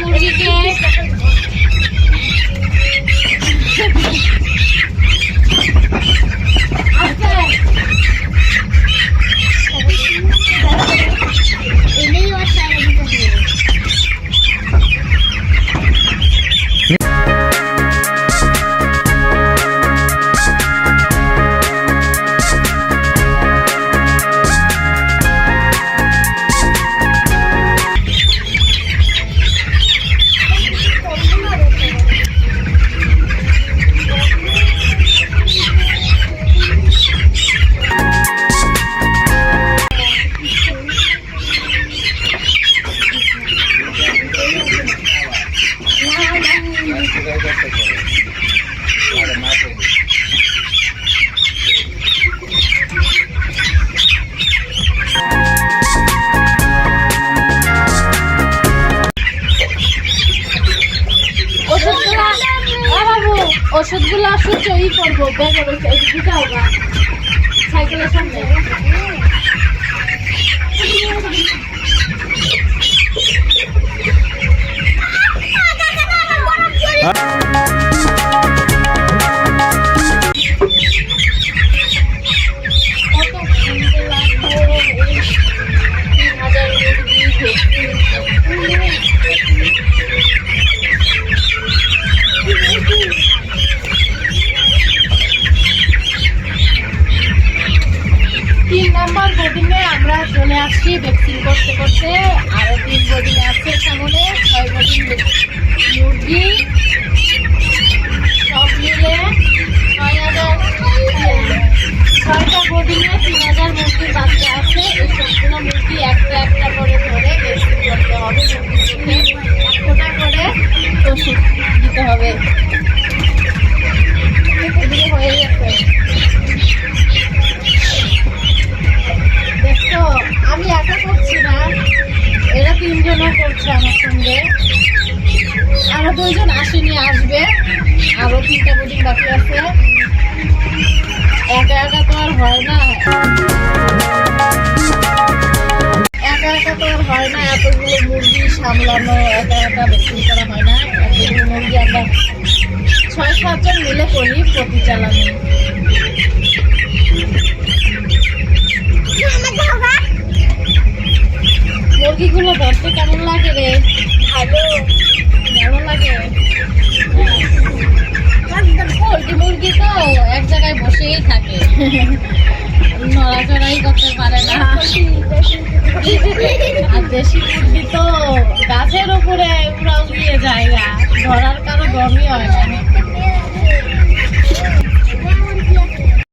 মুরগিকে বাবু। ওষুধগুলা সূর্য ই করব। ব্যাগের দিতে হবে। সাইকেলের সামনে। তিন বোর্ডিংয়ে আমরা চলে আসছি ভ্যাকসিন করতে করতে। আরও তিন বোর্ডিং আছে সামনে, ছয় বোর্ডিং মুরগি, সব মিলে ছয় হাজার ছয়টা বোর্ডিংয়ে তিন হাজার মুরগির বাচ্চা আছে। এই সবগুলো মুরগি একটা একটা করে ধরে ভ্যাকসিন করতে হবে। মুরগিকে এক ফোঁটা করে ওষুধ দিতে হবে। তিনজনও করছে আমার সঙ্গে। আরও দুইজন আসেনি, আসবে। আরও তিনটা বোর্ডিং বাকি আছে। একা একা তো আর হয় না। একা একা তো আর হয় না, এতগুলো মুরগি সামলানো, একা একা ভ্যাকসিন করা হয় না। এতগুলো মুরগি আমরা ছয় সাতজন মিলে করি প্রতি চালানো লাগে রে ভালো। কেমন লাগে? পোল্ট্রি মুরগি তো, এক জায়গায় বসেই থাকে। নড়াচড়াই করতে পারে না। আর দেশি মুরগি তো গাছের উপরে উড়াও দিয়ে যায় না। ধরার কারও দমই হয় না।